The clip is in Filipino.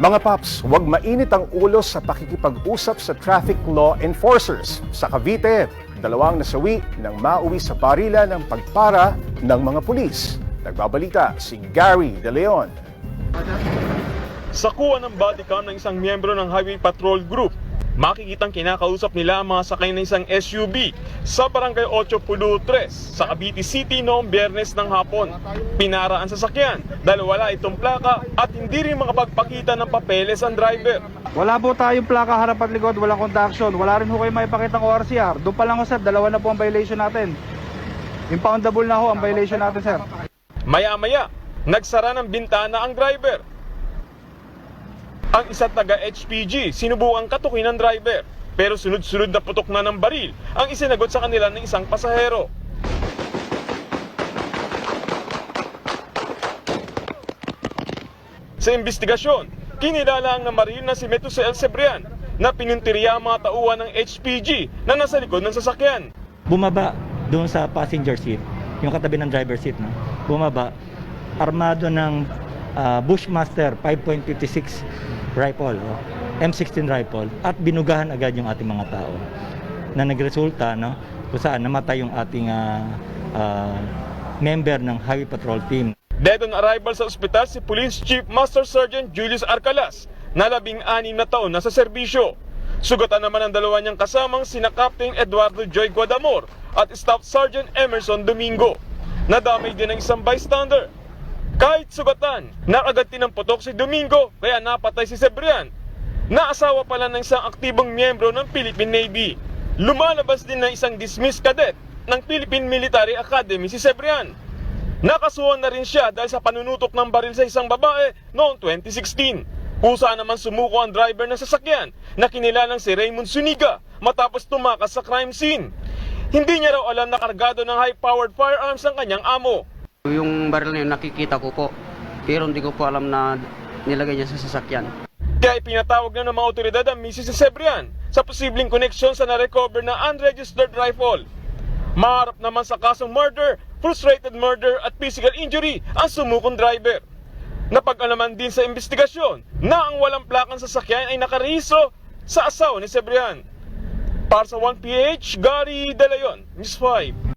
Mga paps, huwag mainit ang ulo sa pakikipag-usap sa traffic law enforcers. Sa Cavite, dalawang nasawi nang mauwi sa barila ng pagpara ng mga pulis. Nagbabalita si Gary De Leon. Sa kuha ng bodycam ng isang miyembro ng Highway Patrol Group, makikitang kinakausap nila ang mga sakay ng isang SUV sa Barangay 8.3 sa Cavite City noong biyernes ng hapon. Pinara ang sasakyan dahil wala itong plaka at hindi rin makapagpakita ng papeles ang driver. Wala po tayong plaka harap at likod, walang conduction. Wala rin ho kayo maipakita ng ORCR. Doon pa lang ho sir, dalawa na po ang violation natin. Impoundable na ho ang violation natin sir. Maya-maya, nagsara ng bintana ang driver. Ang isang taga HPG sinubukang katukin ng driver pero sunod-sunod na putok na ng baril ang isinagot sa kanila ng isang pasahero. Sa investigasyon, kinilala ang namaril na si Metusel Cebrian na pinuntirya ang mga tauhan ng HPG na nasa likod ng sasakyan. bumaba doon sa passenger seat, yung katabi ng driver seat, no? bumaba, armado ng ah, Bushmaster 5.56 rifle, oh, M16 rifle, at binugahan agad yung ating mga tao na nagresulta no, kung saan namatay yung ating ah, ah, member ng Highway Patrol Team. Dead on arrival sa ospital si Police Chief Master Sergeant Julius Arcalas na labing anim na taon na sa serbisyo. Sugatan naman ang dalawa niyang kasamang sina Captain Eduardo Joy Guadamor at Staff Sergeant Emerson Domingo. Nadamay din ang isang bystander. Kahit sugatan, nakagati ng putok si Domingo kaya napatay si Sebrian. Naasawa pala ng isang aktibong miyembro ng Philippine Navy. Lumalabas din na isang dismissed cadet ng Philippine Military Academy si Sebrian. Nakasuhan na rin siya dahil sa panunutok ng baril sa isang babae noong 2016. Kusa naman sumuko ang driver ng sasakyan na kinilalang si Raymond Suniga matapos tumakas sa crime scene. Hindi niya raw alam na kargado ng high-powered firearms ang kanyang amo. Yung baril na yun nakikita ko po, pero hindi ko po alam na nilagay niya sa sasakyan. Kaya ipinatawag na ng mga otoridad ang Mrs. Sebrian sa posibleng koneksyon sa na-recover na unregistered rifle. Maharap naman sa kasong murder, frustrated murder at physical injury ang sumukong driver. Napag-alaman din sa investigasyon na ang walang plakang sasakyan ay nakarehistro sa asawa ni Sebrian. Para sa 1PH, Gary De Leon, News 5.